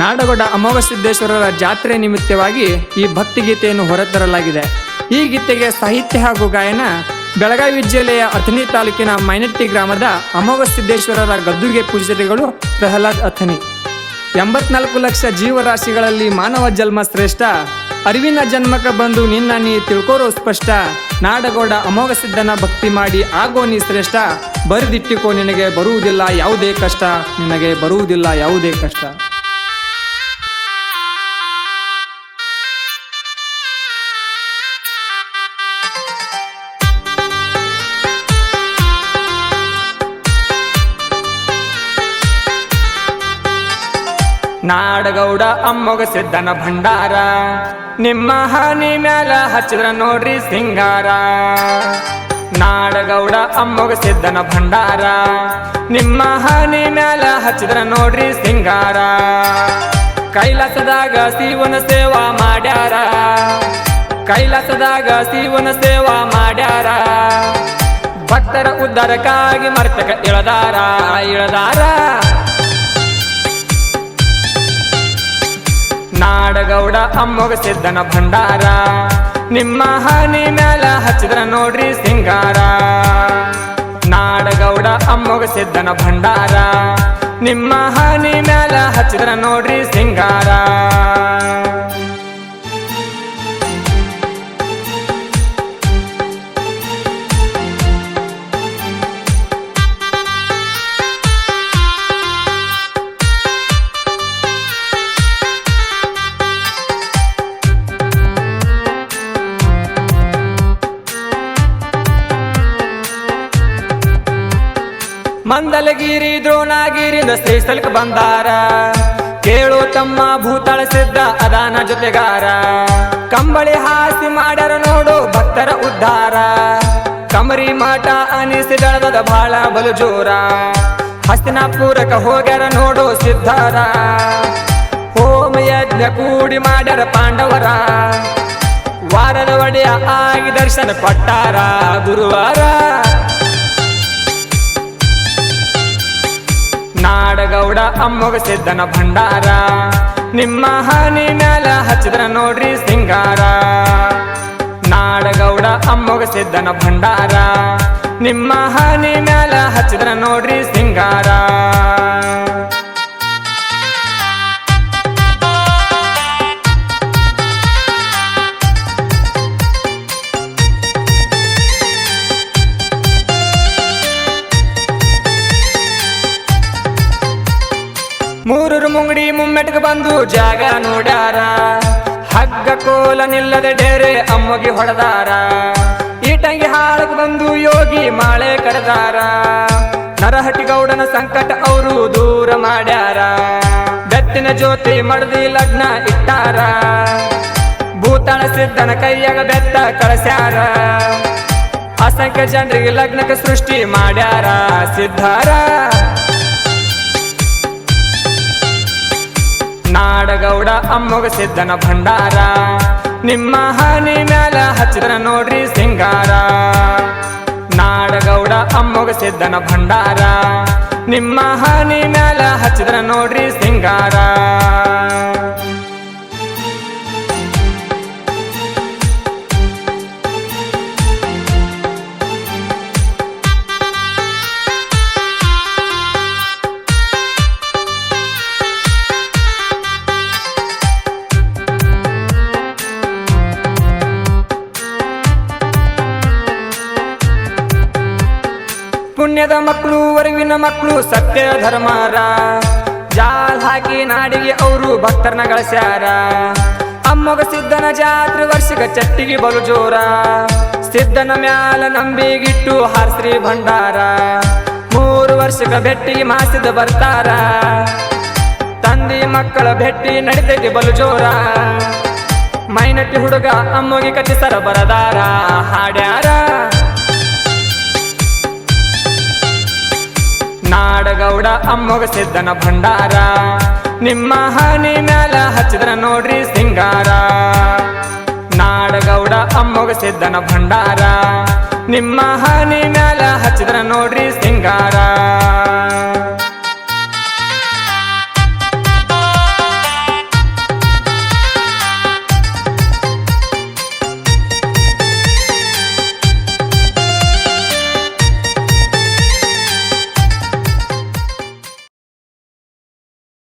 ನಾಡಗೌಡ ಅಮಾವಸಿದ್ದೇಶ್ವರರ ಜಾತ್ರೆ ನಿಮಿತ್ತವಾಗಿ ಈ ಭಕ್ತಿಗೀತೆಯನ್ನು ಹೊರತರಲಾಗಿದೆ. ಈ ಗೀತೆಗೆ ಸಾಹಿತ್ಯ ಹಾಗೂ ಗಾಯನ ಬೆಳಗಾವಿ ಜಿಲ್ಲೆಯ ಅಥಣಿ ತಾಲೂಕಿನ ಮೈನಟ್ಟಿ ಗ್ರಾಮದ ಅಮೋಘ ಸಿದ್ದೇಶ್ವರರ ಗದ್ದುಗೆ ಪೂಜಾರಿಗಳು ಪ್ರಹ್ಲಾದ್ ಅಥಣಿ. ಎಂಬತ್ನಾಲ್ಕು ಲಕ್ಷ ಜೀವರಾಶಿಗಳಲ್ಲಿ ಮಾನವ ಜನ್ಮ ಶ್ರೇಷ್ಠ. ಅರಿವಿನ ಜನ್ಮಕ ಬಂದು ನಿನ್ನ ನೀ ತಿಳ್ಕೋರೋ ಸ್ಪಷ್ಟ. ನಾಡಗೌಡ ಅಮೋಘಸಿದ್ದನ ಭಕ್ತಿ ಮಾಡಿ ಆಗೋ ನೀ ಶ್ರೇಷ್ಠ. ಬರೆದಿಟ್ಟಿಕೋ ನಿನಗೆ ಬರುವುದಿಲ್ಲ ಯಾವುದೇ ಕಷ್ಟ. ನಿನಗೆ ಬರುವುದಿಲ್ಲ ಯಾವುದೇ ಕಷ್ಟ. ನಾಡಗೌಡ ಅಮ್ಮಗ ಸಿದ್ದನ ಭಂಡಾರ. ನಿಮ್ಮ ಹಾನಿ ಮ್ಯಾಲ ಹಚ್ಚಿದ್ರ ನೋಡ್ರಿ ಸಿಂಗಾರ. ನಾಡಗೌಡ ಅಮ್ಮಗ ಸಿದ್ದನ ಭಂಡಾರ. ನಿಮ್ಮ ಹಾನಿ ಮ್ಯಾಲ ಹಚ್ಚಿದ್ರ ನೋಡ್ರಿ ಸಿಂಗಾರ. ಕೈಲಾಸದಾಗ ಶಿವನ ಸೇವಾ ಮಾಡ್ಯಾರ. ಕೈಲಾಸದಾಗ ಶಿವನ ಸೇವಾ ಮಾಡ್ಯಾರ. ಭಕ್ತರ ಉದ್ಧಾರಕ್ಕಾಗಿ ಮರ್ತಕ ಇಳದಾರ ಇಳದಾರ. ನಾಡಗೌಡ ಅಮ್ಮಗ ಸಿದ್ದನ ಭಂಡಾರ. ನಿಮ್ಮ ಹನಿ ಮ್ಯಾಲ ಹಚ್ಚಿದ್ರ ನೋಡ್ರಿ ಸಿಂಗಾರ. ನಾಡಗೌಡ ಅಮ್ಮಗ ಸಿದ್ದನ ಭಂಡಾರ. ನಿಮ್ಮ ಹನಿ ಮ್ಯಾಲ ಹಚ್ಚಿದ್ರ ನೋಡ್ರಿ ಸಿಂಗಾರ. ಮಂದಲಗಿರಿ ದ್ರೋಣಗಿರಿಯಿಂದ ಶ್ರೀಸ್ಥಳಕ್ಕೆ ಬಂದಾರ. ಕೇಳು ತಮ್ಮ ಭೂತಾಳ ಸಿದ್ಧ ಅದಾನ ಜೊತೆಗಾರ. ಕಂಬಳಿ ಹಾಸಿ ಮಾಡ್ಯಾರ ನೋಡು ಭಕ್ತರ ಉದ್ಧಾರ. ಕಮರಿ ಮಾಟ ಅನಿಸಿದಳದ ಬಾಳ ಬಲು ಜೋರ ಹಸ್ತಿನಾಪುರಕ ಹೋಗ್ಯಾರ ನೋಡು ಸಿದ್ಧಾರ. ಹೋಮ ಯಜ್ಞ ಕೂಡಿ ಮಾಡ್ಯಾರ ಪಾಂಡವರ. ವಾರದ ಒಡೆಯ ಆಗಿ ದರ್ಶನ ಕೊಟ್ಟಾರ ಗುರುವಾರ. ನಾಡಗೌಡ ಅಮ್ಮಗ ಸಿದ್ದನ ಭಂಡಾರ. ನಿಮ್ಮ ಹನಿ ಮ್ಯಾಲ ಹಚ್ಚಿದ್ರ ನೋಡ್ರಿ ಸಿಂಗಾರ. ನಾಡಗೌಡ ಅಮ್ಮಗ ಸಿದ್ದನ ಭಂಡಾರ. ನಿಮ್ಮ ಹನಿ ಮ್ಯಾಲ ಹಚ್ಚಿದ್ರ ನೋಡ್ರಿ ಸಿಂಗಾರ. ಮೂರೂರು ಮುಂಗಡಿ ಮುಮ್ಮೆಟ್ಗೆ ಬಂದು ಜಾಗ ನೋಡ್ಯಾರ. ಹಗ್ಗ ಕೋಲ ನಿಲ್ಲದೆ ಡೇರೆ ಅಮ್ಮಗೆ ಹೊಡೆದಾರ. ಈಟಂಗಿ ಹಾಳಕ್ಕೆ ಬಂದು ಯೋಗಿ ಮಾಳೆ ಕರೆದಾರ. ನರಹಟ್ಟಿಗೌಡನ ಸಂಕಟ ಅವರು ದೂರ ಮಾಡ್ಯಾರ. ಬೆತ್ತಿನ ಜ್ಯೋತಿ ಮಡದಿ ಲಗ್ನ ಇಟ್ಟಾರ. ಭೂತಾಳ ಸಿದ್ಧನ ಕೈಯಾಗ ಬೆತ್ತ ಕಳಸ್ಯಾರ. ಅಸಂಖ್ಯ ಜನರಿಗೆ ಲಗ್ನಕ್ಕೆ ಸೃಷ್ಟಿ ಮಾಡ್ಯಾರ ಸಿದ್ಧಾರ. ನಾಡಗೌಡ ಅಮ್ಮಗ ಸಿದ್ದನ ಭಂಡಾರ. ನಿಮ್ಮ ಹನಿ ಮ್ಯಾಲ ಹಚ್ಚಿದ್ರ ನೋಡ್ರಿ ಸಿಂಗಾರ. ನಾಡಗೌಡ ಅಮ್ಮಗ ಸಿದ್ದನ ಭಂಡಾರ. ನಿಮ್ಮ ಹನಿ ಮ್ಯಾಲ ಹಚ್ಚಿದ್ರ ನೋಡ್ರಿ ಸಿಂಗಾರ. ಪುಣ್ಯದ ಮಕ್ಕಳು ಅರಿವಿನ ಮಕ್ಕಳು, ಸತ್ಯ ಧರ್ಮಾರ. ಜಾಲ್ ಹಾಕಿ ನಾಡಿಗೆ ಅವರು ಭಕ್ತರನ್ನ ಗಳಿಸ್ಯಾರ. ಅಮ್ಮಗ ಸಿದ್ದನ ಜಾತ್ರೆ ವರ್ಷಗ ಚಟ್ಟಿಗೆ ಬಲು ಜೋರ. ಸಿದ್ದನ ಮ್ಯಾಲ ನಂಬಿಗಿಟ್ಟು ಹಾರ್ಸ್ರಿ ಭಂಡಾರ. ಮೂರು ವರ್ಷಕ ಭೆಟ್ಟಿ ಮಾಸಿದ ಬರ್ತಾರ. ತಂದಿ ಮಕ್ಕಳ ಭೆಟ್ಟಿ ನಡಿತೈತಿ ಬಲು ಜೋರ. ಮೈನಟ್ಟಿ ಹುಡುಗ ಅಮ್ಮಗೆ ಕಚ್ಚಿಸರ ಬರದಾರ. ಹಾಡ್ಯಾರ. ನಾಡಗೌಡ ಅಮ್ಮಗ ಸಿದ್ದನ ಭಂಡಾರ. ನಿಮ್ಮ ಹನಿ ಮ್ಯಾಲ ಹಚ್ಚಿದ್ರ ನೋಡ್ರಿ ಸಿಂಗಾರ. ನಾಡಗೌಡ ಅಮ್ಮಗ ಸಿದ್ದನ ಭಂಡಾರ. ನಿಮ್ಮ ಹನಿ ಮ್ಯಾಲ ಹಚ್ಚಿದ್ರ ನೋಡ್ರಿ ಸಿಂಗಾರ.